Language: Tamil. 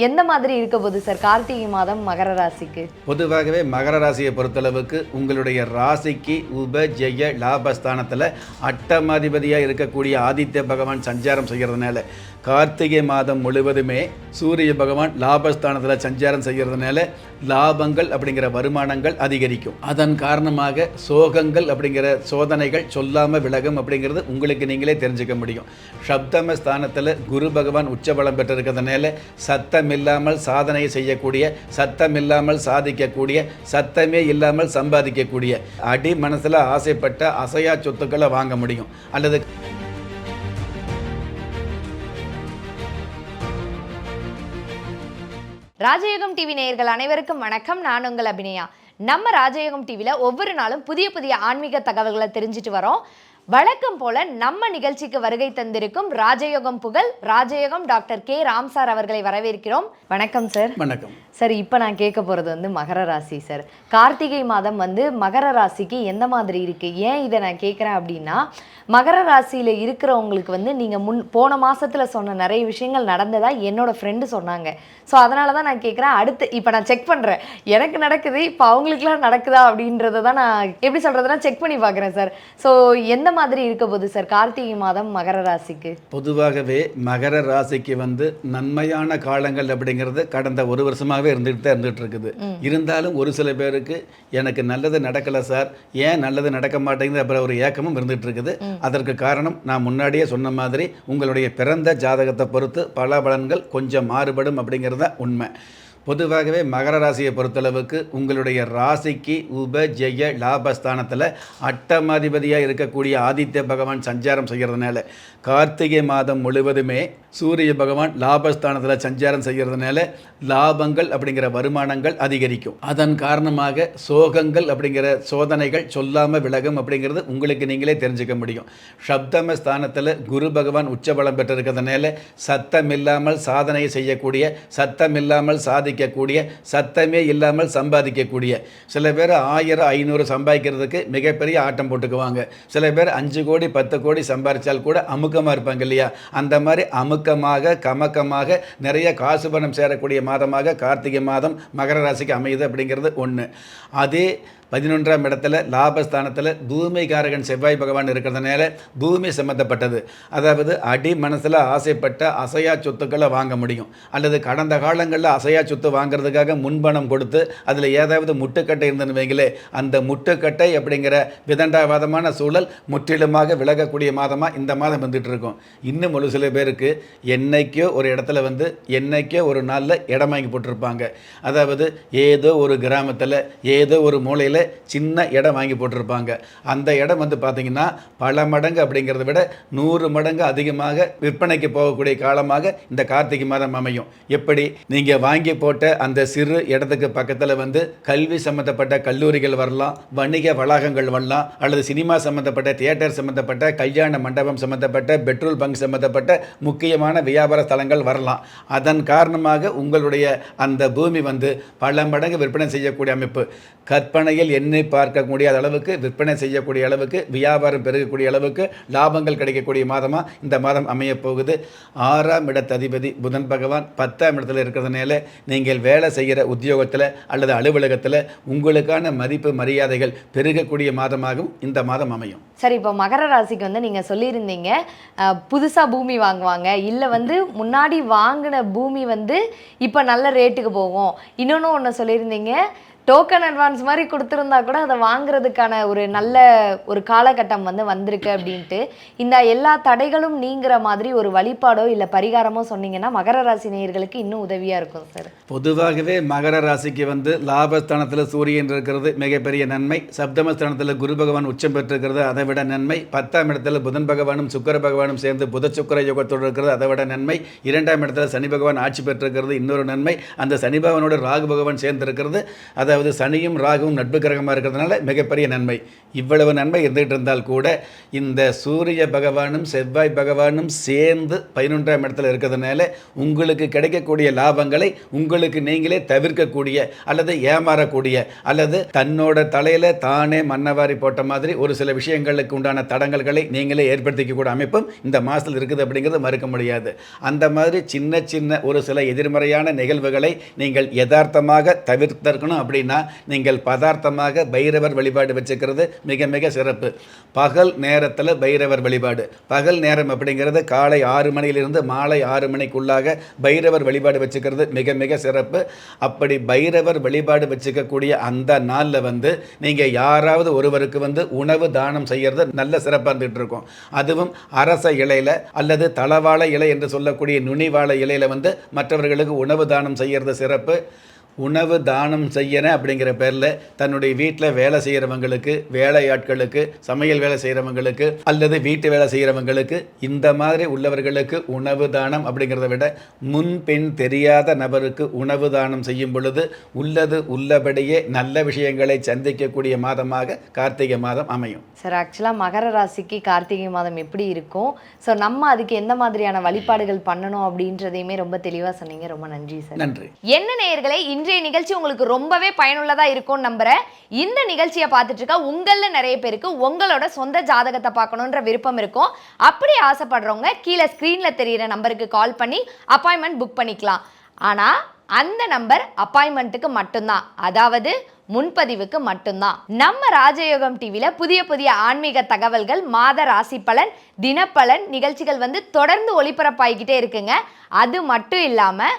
எந்த மாதிரி இருக்க போகுது சார் கார்த்திகை மாதம் மகர ராசிக்கு? பொதுவாகவே மகர ராசியை பொறுத்தளவுக்கு உங்களுடைய ராசிக்கு உப ஜெய லாபஸ்தானத்தில் அட்டமாதிபதியாக இருக்கக்கூடிய ஆதித்ய பகவான் சஞ்சாரம் செய்கிறதுனால கார்த்திகை மாதம் முழுவதுமே சூரிய பகவான் லாபஸ்தானத்தில் சஞ்சாரம் செய்கிறதுனால லாபங்கள் அப்படிங்கிற வருமானங்கள் அதிகரிக்கும். அதன் காரணமாக சோகங்கள் அப்படிங்கிற சோதனைகள் சொல்லாமல் விலகும் அப்படிங்கிறது உங்களுக்கு நீங்களே தெரிஞ்சுக்க முடியும். சப்தம ஸ்தானத்தில் குரு பகவான் உச்சபலம் பெற்றிருக்கிறதுனால சத்தம் இல்லாமல் சாதனை செய்யக்கூடிய சத்தம் இல்லாமல் சாதிக்கக்கூடிய சத்தமே இல்லாமல் சம்பாதிக்கக்கூடிய அடி மனசில் ஆசைப்பட்ட அசையா சொத்துக்களை வாங்க முடியும். அல்லது ராஜயோகம் டிவி நேயர்கள் அனைவருக்கும் வணக்கம். நான் உங்கள் அபிநயா. நம்ம ராஜயோகம் டிவியில் ஒவ்வொரு நாளும் புதிய புதிய ஆன்மீக தகவல்களை தெரிஞ்சுட்டு வரோம். வழக்கம் போல நம்ம நிகழ்ச்சிக்கு வருகை தந்திருக்கும் ராஜயோகம் புகழ் ராஜயோகம் டாக்டர் கே. ராம் சார் அவர்களை வரவேற்கிறோம். வணக்கம் சார் வணக்கம். சார் இப்போ நான் கேட்க போகிறது வந்து மகர ராசி சார் கார்த்திகை மாதம் வந்து மகர ராசிக்கு எந்த மாதிரி இருக்குது ஏன் இதை நான் கேட்குறேன் அப்படின்னா மகர ராசியில் இருக்கிறவங்களுக்கு வந்து நீங்கள் முன் போன மாதத்தில் சொன்ன நிறைய விஷயங்கள் நடந்ததா என்னோட ஃப்ரெண்டு சொன்னாங்க. ஸோ அதனால தான் நான் கேட்குறேன். அடுத்து இப்போ நான் செக் பண்ணுறேன் எனக்கு நடக்குது இப்போ அவங்களுக்குலாம் நடக்குதா அப்படின்றத தான் நான் எப்படி சொல்கிறதுனா செக் பண்ணி பார்க்குறேன் சார் ஸோ எந்த மாதிரி இருக்க போகுது சார் கார்த்திகை மாதம் மகர ராசிக்கு? பொதுவாகவே மகர ராசிக்கு வந்து நன்மையான காலங்கள் அப்படிங்கிறது கடந்த ஒரு வருஷமாகவே இருந்துகிட்டு தான் இருந்துகிட்டு இருக்குது. இருந்தாலும் ஒரு சில பேருக்கு எனக்கு நல்லது நடக்கலை சார். ஏன் நல்லது நடக்க மாட்டேங்குது அப்புறம் ஒரு ஏக்கமும் இருந்துகிட்டு இருக்குது. அதற்கு காரணம் நான் முன்னாடியே சொன்ன மாதிரி உங்களுடைய பிறந்த ஜாதகத்தை பொறுத்து பல பலன்கள் கொஞ்சம் மாறுபடும் அப்படிங்கிறது தான் உண்மை. பொதுவாகவே மகர ராசியை பொறுத்தளவுக்கு உங்களுடைய ராசிக்கு உப ஜெய லாபஸ்தானத்தில் அட்டமாதிபதியாக இருக்கக்கூடிய ஆதித்ய பகவான் சஞ்சாரம் செய்கிறதுனால கார்த்திகை மாதம் முழுவதுமே சூரிய பகவான் லாபஸ்தானத்தில் சஞ்சாரம் செய்கிறதுனால லாபங்கள் அப்படிங்கிற வருமானங்கள் அதிகரிக்கும். அதன் காரணமாக சோகங்கள் அப்படிங்கிற சோதனைகள் சொல்லாமல் விலகும் அப்படிங்கிறது உங்களுக்கு நீங்களே தெரிஞ்சுக்க முடியும். சப்தம ஸ்தானத்தில் குரு பகவான் உச்சபலம் பெற்றிருக்கிறதுனால சத்தம் இல்லாமல் சாதனை செய்யக்கூடிய சத்தம் இல்லாமல் சம்பாதிக்கக்கூடிய சத்தமே இல்லாமல் சம்பாதிக்கக்கூடிய. சில பேர் ஆயிரம் ஐநூறு சம்பாதிக்கிறதுக்கு மிகப்பெரிய ஆட்டம் போட்டுக்குவாங்க. சில பேர் அஞ்சு கோடி பத்து கோடி சம்பாதிச்சால் கூட அமுக்கமாக இருப்பாங்க இல்லையா? அந்த மாதிரி அமுக்கமாக கமக்கமாக நிறைய காசு பணம் சேரக்கூடிய மாதமாக கார்த்திகை மாதம் மகர ராசிக்கு அமையுது அப்படிங்கிறது ஒன்று அதே பதினொன்றாம் இடத்துல லாபஸ்தானத்தில் பூமிகாரகன் செவ்வாய் பகவான் இருக்கிறதுனால பூமி சம்மந்தப்பட்டது அதாவது அடி மனசில் ஆசைப்பட்ட அசையா சொத்துக்களை வாங்க முடியும். அல்லது கடந்த காலங்களில் அசையா சொத்து வாங்குறதுக்காக முன்பணம் கொடுத்து அதில் ஏதாவது முட்டுக்கட்டை இருந்ததுன்னு வைங்களே அந்த முட்டுக்கட்டை அப்படிங்கிற விதண்டாவாதமான சூழல் முற்றிலுமாக விலகக்கூடிய மாதமாக இந்த மாதம் வந்துட்டு இருக்கும். இன்னும் ஒரு சில பேருக்கு என்னைக்கோ ஒரு இடத்துல வந்து என்னைக்கோ ஒரு நாளில் இடம் வாங்கி போட்டிருப்பாங்க. அதாவது ஏதோ ஒரு கிராமத்தில் ஏதோ ஒரு மூலையில் சின்ன இடம் வாங்கி போட்டிருப்பாங்க. அந்த இடம் வந்து பார்த்தீங்கன்னா பல மடங்கு அப்படிங்கிறத விட நூறு மடங்கு அதிகமாக விற்பனைக்கு போகக்கூடிய காலமாக இந்த கார்த்திகை மாதம் அமையும். எப்படி? நீங்கள் வாங்கி போட்ட அந்த சிறு இடத்துக்கு பக்கத்தில் வந்து கல்வி சம்மந்தப்பட்ட கல்லூரிகள் வரலாம் வணிக வளாகங்கள் வரலாம் அல்லது சினிமா சம்மந்தப்பட்ட தியேட்டர் சம்மந்தப்பட்ட கல்யாண மண்டபம் சம்மந்தப்பட்ட பெட்ரோல் பங்க் சம்மந்தப்பட்ட முக்கியமான வியாபார ஸ்தலங்கள் வரலாம். அதன் காரணமாக உங்களுடைய அந்த பூமி வந்து பல மடங்கு விற்பனை செய்யக்கூடிய அமைப்பு. கற்பனையில் எண்ணி பார்க்க முடியாத அளவுக்கு விற்பனை செய்யக்கூடிய அளவுக்கு வியாபாரம் பெருகக்கூடிய அளவுக்கு லாபங்கள் கிடைக்கக்கூடிய மாதமாக இந்த மாதம் அமையப் போகுது ஆறாம் இடத்த அதிபதி புதன் பகவான் பத்தாம் இடத்துல இருக்கிறதுனால நீங்கள் வேலை செய்கிற உத்தியோகத்தில் அல்லது அலுவலகத்தில் உங்களுக்கான மதிப்பு மரியாதைகள் பெருகக்கூடிய மாதமாகவும் இந்த மாதம் அமையும். சரி இப்போ மகர ராசிக்கு வந்து நீங்கள் சொல்லியிருந்தீங்க புதுசாக பூமி வாங்குவாங்க. இல்லை வந்து முன்னாடி வாங்கின பூமி வந்து இப்போ நல்ல ரேட்டுக்கு போகும். இன்னொன்று ஒன்று சொல்லியிருந்தீங்க டோக்கன் அட்வான்ஸ் மாதிரி கொடுத்துருந்தா கூட அதை வாங்குறதுக்கான ஒரு நல்ல ஒரு காலகட்டம் வந்து வந்திருக்கு அப்படின்ட்டு. இந்த எல்லா தடைகளும் நீங்கிற மாதிரி ஒரு வழிபாடோ இல்லை பரிகாரமோ சொன்னீங்கன்னா மகர ராசி நேயர்களுக்கு இன்னும் உதவியாக இருக்கும் சார் பொதுவாகவே மகர ராசிக்கு வந்து லாபஸ்தானத்தில் சூரியன் இருக்கிறது மிகப்பெரிய நன்மை. சப்தமஸ்தானத்தில் குரு பகவான் உச்சம் பெற்றிருக்கிறது அதை விட நன்மை. பத்தாம் இடத்துல புதன் பகவானும் சுக்கர பகவானும் சேர்ந்து புத சுக்கர யோகத்தோடு இருக்கிறது அதை விட நன்மை. இரண்டாம் இடத்துல சனி பகவான் ஆட்சி பெற்றிருக்கிறது இன்னொரு நன்மை. அந்த சனி பகவானோட ராகு பகவான் சேர்ந்து இருக்கிறது அதை அதாவது சனியும் ராகுவும் நட்பு கிரகமாக இருக்கிறதுனால மிகப்பெரிய நன்மை. இவ்வளவு நன்மை இருந்துகிட்டு இருந்தால் கூட இந்த சூரிய பகவானும் செவ்வாய் பகவானும் சேர்ந்து பதினொன்றாம் இடத்துல இருக்கிறதுனால உங்களுக்கு கிடைக்கக்கூடிய லாபங்களை உங்களுக்கு நீங்களே தவிர்க்கக்கூடிய அல்லது ஏமாறக்கூடிய அல்லது தன்னோட தலையில் தானே மன்னவாரி போட்ட மாதிரி ஒரு சில விஷயங்களுக்கு உண்டான தடங்கல்களை நீங்களே ஏற்படுத்திக்கக்கூடிய அமைப்பும் இந்த மாதத்தில் இருக்குது அப்படிங்கிறது மறுக்க முடியாது. அந்த மாதிரி சின்ன சின்ன ஒரு சில எதிர்மறையான நிகழ்வுகளை நீங்கள் யதார்த்தமாக தவிர்த்திருக்கணும் அப்படி அப்படின்னா நீங்கள் பதார்த்தமாக பைரவர் வழிபாடு வச்சுக்கிறது மிக மிக சிறப்பு. பகல் நேரத்தில் பைரவர் வழிபாடு. பகல் நேரம் அப்படிங்கிறது காலை ஆறு மணியிலிருந்து மாலை ஆறு மணிக்குள்ளாக பைரவர் வழிபாடு வச்சுக்கிறது மிக மிக சிறப்பு. அப்படி பைரவர் வழிபாடு வச்சுக்கக்கூடிய அந்த நாளில் வந்து நீங்கள் யாராவது ஒருவருக்கு வந்து உணவு தானம் செய்கிறது நல்ல சிறப்பாக இருந்துகிட்டு இருக்கும் அதுவும் அரச இலையில் அல்லது தளவாழ இலை என்று சொல்லக்கூடிய நுனிவாழ இலையில் வந்து மற்றவர்களுக்கு உணவு தானம் செய்கிறது சிறப்பு. உணவு தானம் செய்யணும் அப்படிங்கிற பேரில் தன்னுடைய வீட்டில் வேலை செய்கிறவங்களுக்கு வேலையாட்களுக்கு சமையல் வேலை செய்கிறவங்களுக்கு அல்லது வீட்டு வேலை செய்கிறவங்களுக்கு இந்த மாதிரி உள்ளவர்களுக்கு உணவு தானம் அப்படிங்கிறத விட முன்பின் தெரியாத நபருக்கு உணவு தானம் செய்யும் பொழுது உள்ளது உள்ளபடியே நல்ல விஷயங்களை சந்திக்கக்கூடிய மாதமாக கார்த்திகை மாதம் அமையும். சார் ஆக்சுவலாக மகர ராசிக்கு கார்த்திகை மாதம் எப்படி இருக்கும்? ஸோ நம்ம அதுக்கு எந்த மாதிரியான வழிபாடுகள் பண்ணணும் அப்படின்றதையுமே ரொம்ப தெளிவாக சொன்னீங்க. ரொம்ப நன்றி சார் நன்றி. என்ன நேயர்களே இன்றைய நிகழ்ச்சி உங்களுக்கு ரொம்பவே பயனுள்ளதா இருக்கும்னு நம்புறேன். இந்த நிகழ்ச்சியை பார்த்துட்டு இருக்க உங்கள நிறைய பேருக்கு உங்களோட சொந்த ஜாதகத்தை பார்க்கணுன்ற விருப்பம் இருக்கும். அப்படி ஆசைப்படுறவங்க கீழே ஸ்க்ரீனில் தெரிகிற நம்பருக்கு கால் பண்ணி அப்பாயின்மெண்ட் புக் பண்ணிக்கலாம். ஆனா அந்த நம்பர் அப்பாயின்மெண்ட்டுக்கு மட்டும்தான். அதாவது முன்பதிவுக்கு மட்டும்தான். நம்ம ராஜயோகம் டிவியில் புதிய புதிய ஆன்மீக தகவல்கள் மாத ராசி பலன் தினப்பலன் நிகழ்ச்சிகள் வந்து தொடர்ந்து ஒளிபரப்பாகிக்கிட்டே இருக்குங்க. அது மட்டும் இல்லாமல்